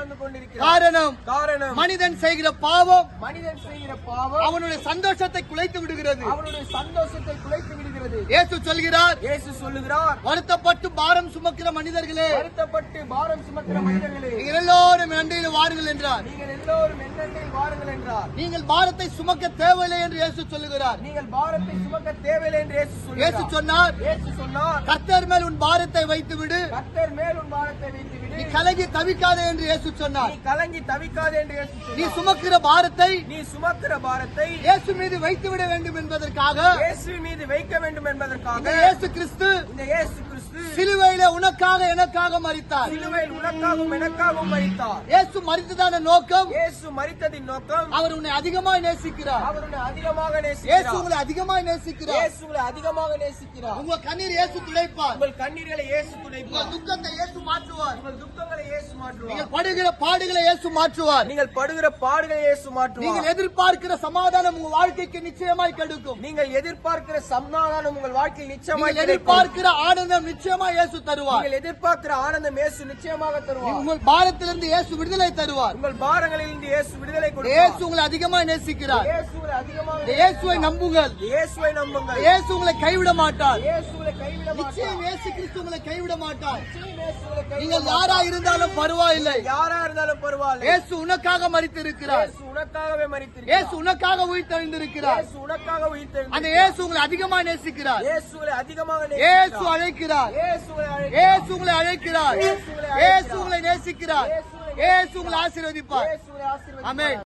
வாழ்ந்து கொண்டிருக்கிறார். காரணம் காரணம் மனிதன் செய்கிற பாவம் மனிதன் செய்கிற பாவம் அவனுடைய சந்தோஷத்தை குலைத்து விடுகிறது. அவனுடைய சந்தோஷத்தை குலைத்து விடுகிறது. இயேசு சொல்கிறார் இயேசு சொல்லுகிறார் வருத்தப்பட்டு பாரம் சுமக்கிற மனிதர்களே வருத்தப்பட்டு பாரம் சுமக்கிற மனிதர்களே நீங்கள் எல்லோரும் அண்டையில் வாருங்கள் என்றார். நீங்கள் எல்லோரும் என்னென்ன வாருங்கள் என்றார். நீங்கள் பாரத்தை சுமக்க தேவையில்லை என்று இயேசு சொல்லுகிறார். நீங்கள் பாரத்தை சுமக்க தேவையில்லை என்று இயேசு இயேசு சொல்லுகிறார் சொன்னார் இயேசு சொன்னார் கர்த்தர் மேல் உன் பாரத்தை வைத்து விடு கர்த்தர் மேல் உன் பாரத்தை வைத்து விடு கலங்கி தவிக்காதே என்று இயேசு சொன்னார். நீ கலங்கி தவிக்காதே என்று இயேசு நீ சுமக்கிற பாரத்தை நீ சுமக்கிற பாரத்தை இயேசு மீது வைத்து விட வேண்டும் என்பதற்காக இயேசு மீது வைக்க வேண்டும் என்பதற்காக இயேசு கிறிஸ்து உனக்காக எனக்காக மறித்தார் சிலுவையில் உனக்காகவும் எனக்காகவும் மரித்தார். இயேசு மறித்ததான நோக்கம்? இயேசு மரித்ததின் நோக்கம்? அவர் உன்னை அதிகமாய் நேசிக்கிறார். அவர் உன்னை அதிகமாக இயேசு நேசிக்கிறார் உங்களை அதிகமாய் நேசிக்கிறார். இயேசு உங்களை அதிகமாக நேசிக்கிறார். உங்க கண்ணீர் இயேசு துடைப்பார். உங்கள் கண்ணீர்களை இயேசு உங்கள் துடைப்பார் துக்கத்தை இயேசு மாற்றுவார். உங்கள் துக்கங்களை இயேசு மாற்றுவார். நீங்கள் படுகிற பாடுகளை இயேசு மாற்றுவார். நீங்கள் படுகிற பாடுகளை இயேசு நீங்கள் மாற்றுவார் எதிர்பார்க்கிற சமாதானம் உங்க வாழ்க்கைக்கு நிச்சயமாய் கெடுக்கும். நீங்கள் எதிர்பார்க்கிற சமாதானம் உங்கள் வாழ்க்கையில் நீங்கள் கிடைக்கும். எதிர்பார்க்கிற ஆனந்தம் நிச்சயமாய் இயேசு தருவார். நீங்கள் எதிர்பார்க்கிற ஆனந்தம் இயேசு நிச்சயமாக தருவார். உங்கள் பாரத்திலிருந்து இயேசு விடுதலை தருவார். உங்கள் பாரங்களிலிருந்து இயேசு விடுதலை கொடுப்பார். இயேசு உங்களை அதிகமாய் நேசிக்கிறார். இயேசு உங்களை அதிகமாக இயேசுவை நம்புங்கள். இயேசுவை நம்புங்கள். இயேசு உங்களை கைவிட மாட்டார். இயேசு உங்களை கைவிட மாட்டார். நிச்சயம் இயேசு கிறிஸ்து உங்களை கைவிட மாட்டார். நிச்சயம் இயேசு நீங்கள். யாரா இருந்தாலும் பரவாயில்லை. யாரா இருந்தாலும் பரவாயில்லை. இயேசு உனக்காக மறித்திருக்கிறார் இயேசு உனக்காகவே மரித்திருக்கிறார். இயேசு உனக்காக உயிர்த்தெழுந்திருக்கிறார். இயேசு உனக்காக உயிர்த்தெழுந்தார் அந்த இயேசு உங்களை அதிகமாக நேசிக்கிறார். இயேசு உங்களை அதிகமாக இயேசு. அழைக்கிறார். இயேசு உங்களை அழைக்கிறார். இயேசு உங்களை நேசிக்கிறார். இயேசு உங்களை ஆசீர்வதிப்பார். ஆமென்.